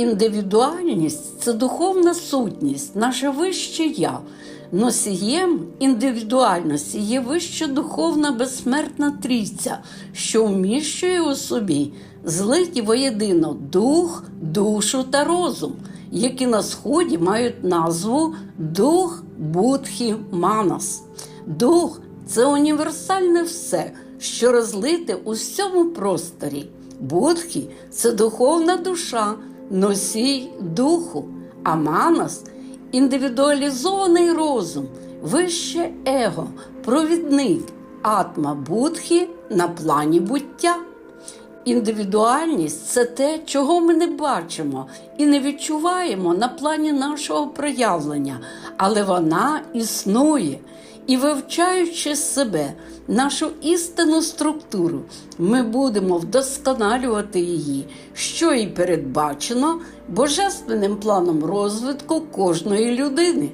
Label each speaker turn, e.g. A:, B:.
A: Індивідуальність це духовна сутність, наше вище я. Носієм індивідуальності є вища духовна безсмертна трійця, що вміщує у собі злиті воєдино дух, душу та розум, які на сході мають назву Дух Будхі Манас. Дух це універсальне все, що розлите у всьому просторі. Будхі це духовна душа, носій духу, а манас індивідуалізований розум, вище его, провідник, атма будхі на плані буття. Індивідуальність це те, чого ми не бачимо і не відчуваємо на плані нашого проявлення, але вона існує. І вивчаючи себе, нашу істинну структуру, ми будемо вдосконалювати її, що і передбачено божественним планом розвитку кожної людини.